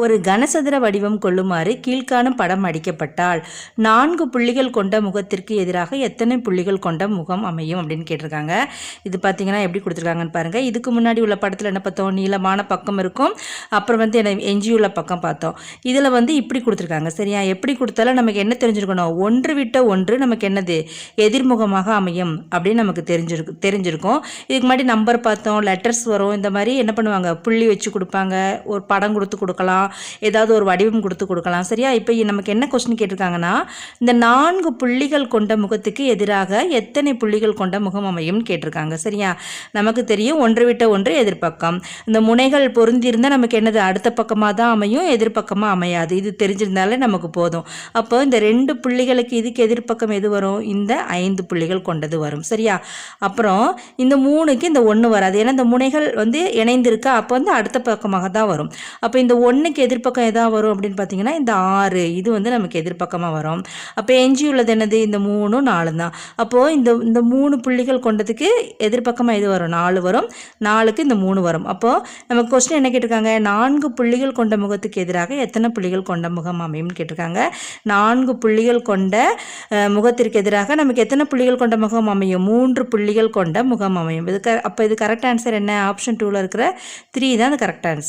ஒரு கனசதுர வடிவம் கொள்ளுமாறு கீழ்காணும் படம் அடிக்கப்பட்டால் நான்கு புள்ளிகள் கொண்ட முகத்திற்கு எதிராக எத்தனை புள்ளிகள் கொண்ட முகம் அமையும் அப்படின்னு கேட்டிருக்காங்க. இது பார்த்தீங்கன்னா எப்படி கொடுத்துருக்காங்கன்னு பாருங்கள் இதுக்கு முன்னாடி உள்ள படத்தில் என்ன பார்த்தோம்? நீளமான பக்கம் இருக்கும். அப்புறம் வந்து என்ன எஞ்சியுள்ள பக்கம் பார்த்தோம். இதில் வந்து இப்படி கொடுத்துருக்காங்க. சரியா? எப்படி கொடுத்தாலும் நமக்கு என்ன தெரிஞ்சிருக்கணும்? ஒன்று விட்ட ஒன்று நமக்கு என்னது? எதிர்முகமாக அமையும் அப்படின்னு நமக்கு தெரிஞ்சிருக்கு தெரிஞ்சிருக்கும். இதுக்கு முன்னாடி நம்பர் பார்த்தோம் லெட்டர்ஸ் வரும். இந்த மாதிரி என்ன பண்ணுவாங்க? புள்ளி வச்சு கொடுப்பாங்க. ஒரு படம் கொடுத்து கொடுக்கலாம். ஏதாவது ஒரு வடிவம் கொடுத்து கொடுக்கலாம். சரியா? இப்போ நமக்கு என்ன கொஸ்டின் கேட்டிருக்காங்கன்னா இந்த நான்கு புள்ளிகள் கொண்ட முகத்துக்கு எதிராக எத்தனை புள்ளிகள் கொண்ட முகம் அமையும் கேட்டிருக்காங்க. சரியா? நமக்கு தெரியும் ஒன்று விட்ட ஒன்று எதிர்ப்பக்கம். இந்த முனைகள் பொருந்திருந்தால் நமக்கு என்னது? அடுத்த பக்கமாக தான் அமையும் எதிர்ப்பக்கமாக அமையாது. இது தெரிஞ்சிருந்தாலே நமக்கு போதும். அப்போ இந்த ரெண்டு புள்ளிகளுக்கு இதுக்கு எதிர்ப்பக்கம் எது வரும்? இந்த ஐந்து புள்ளிகள் கொண்டது வரும். சரியா? அப்புறம் இந்த மூணுக்கு இந்த ஒன்று வராது. ஏன்னா இந்த முனைகள் வந்து இணைந்திருக்கா அப்போ வந்து அடுத்த பக்கமாக தான் வரும். அப்போ இந்த ஒன்று நமக்கு எதிர்ப்பக்கம் எதாக வரும் அப்படின்னு பார்த்தீங்கன்னா இந்த ஆறு இது வந்து நமக்கு எதிர்ப்பக்கமாக வரும். அப்போ எஞ்சி உள்ளது என்னது? இந்த மூணும் நாலு தான். அப்போது இந்த இந்த மூணு புள்ளிகள் கொண்டதுக்கு எதிர்ப்பக்கமாக இது வரும்? நாலு வரும். நாலுக்கு இந்த மூணு வரும். அப்போது நமக்கு கொஸ்டின் என்ன கேட்டிருக்காங்க? நான்கு புள்ளிகள் கொண்ட முகத்துக்கு எதிராக எத்தனை புள்ளிகள் கொண்ட முகம் அமையும்னு கேட்டிருக்காங்க. நான்கு புள்ளிகள் கொண்ட முகத்திற்கு எதிராக நமக்கு எத்தனை புள்ளிகள் கொண்ட முகம் அமையும்? மூன்று புள்ளிகள் கொண்ட முகம் அமையும். இது அப்போ இது கரெக்ட் ஆன்சர் என்ன? ஆப்ஷன் டூவில் இருக்கிற த்ரீ தான் அது கரெக்ட் ஆன்சர்